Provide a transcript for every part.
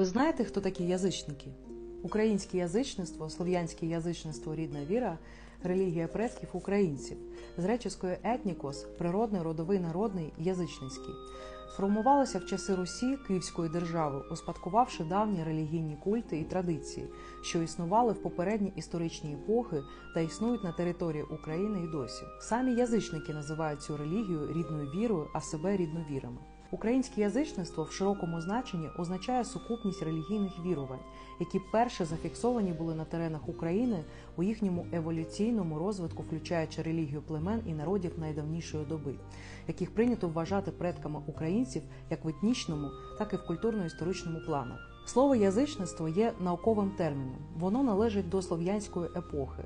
Ви знаєте, хто такі язичники? Українське язичництво, слов'янське язичництво, рідна віра, релігія предків українців з речівської етнікос, природний, родовий, народний, язичницький. Сформувалося в часи Русі Київської держави, успадкувавши давні релігійні культи і традиції, що існували в попередні історичні епохи та існують на території України і досі. Самі язичники називають цю релігію рідною вірою, а себе рідновірами. Українське язичництво в широкому значенні означає сукупність релігійних вірувань, які перше зафіксовані були на теренах України у їхньому еволюційному розвитку, включаючи релігію племен і народів найдавнішої доби, яких прийнято вважати предками українців як в етнічному, так і в культурно-історичному планах. Слово язичництво є науковим терміном. Воно належить до слов'янської епохи.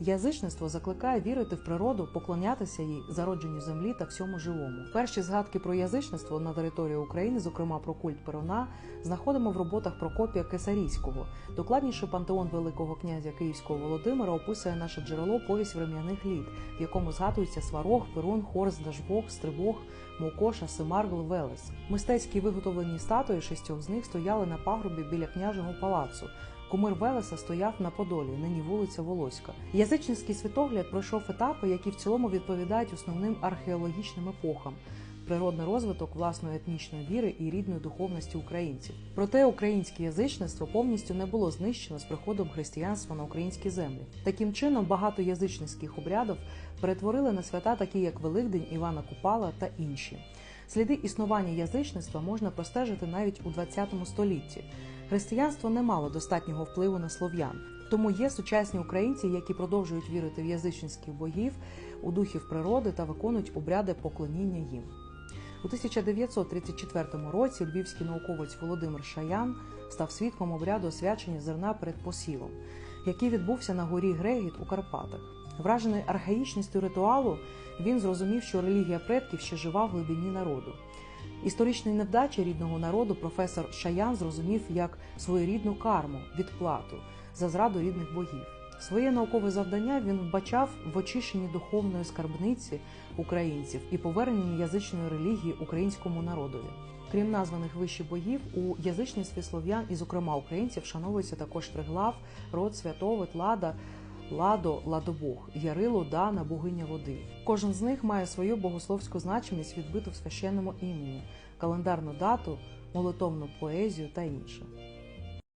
Язичництво закликає вірити в природу, поклонятися їй, зародженню землі та всьому живому. Перші згадки про язичництво на території України, зокрема про культ Перуна, знаходимо в роботах Прокопія Кесарійського. Докладніше пантеон Великого князя Київського Володимира описує наше джерело повість врем'яних літ, в якому згадуються Сварог, Перун, Хорс, Дажбог, Стрибог, Мокоша, Семаргл, Велес. Мистецькі виготовлені статуї шістьох з них стояли на пагорбі біля княжого палацу. Кумир Велеса стояв на Подолі, нині вулиця Волоська. Язичницький світогляд пройшов етапи, які в цілому відповідають основним археологічним епохам. Природний розвиток власної етнічної віри і рідної духовності українців. Проте українське язичництво повністю не було знищено з приходом християнства на українські землі. Таким чином, багато язичницьких обрядів перетворили на свята, такі як Великдень, Івана Купала та інші. Сліди існування язичництва можна простежити навіть у ХХ столітті. Християнство не мало достатнього впливу на слов'ян, тому є сучасні українці, які продовжують вірити в язичницьких богів, у духів природи та виконують обряди поклоніння їм. У 1934 році львівський науковець Володимир Шаян став свідком обряду освячення зерна перед посівом, який відбувся на горі Грегіт у Карпатах. Вражений архаїчністю ритуалу, він зрозумів, що релігія предків ще жива в глибині народу. Історичні невдачі рідного народу професор Шаян зрозумів як своєрідну карму, відплату за зраду рідних богів. Своє наукове завдання він вбачав в очищенні духовної скарбниці українців і поверненні язичної релігії українському народові. Крім названих вище богів, у язичництві слов'ян, і, зокрема, українців, вшановується також Триглав, род Святовит, Лада, Ладо, Ладобог, Ярило, Дана, богиня води. Кожен з них має свою богословську значимість, відбиту в священному імені, календарну дату, молитовну поезію та інше.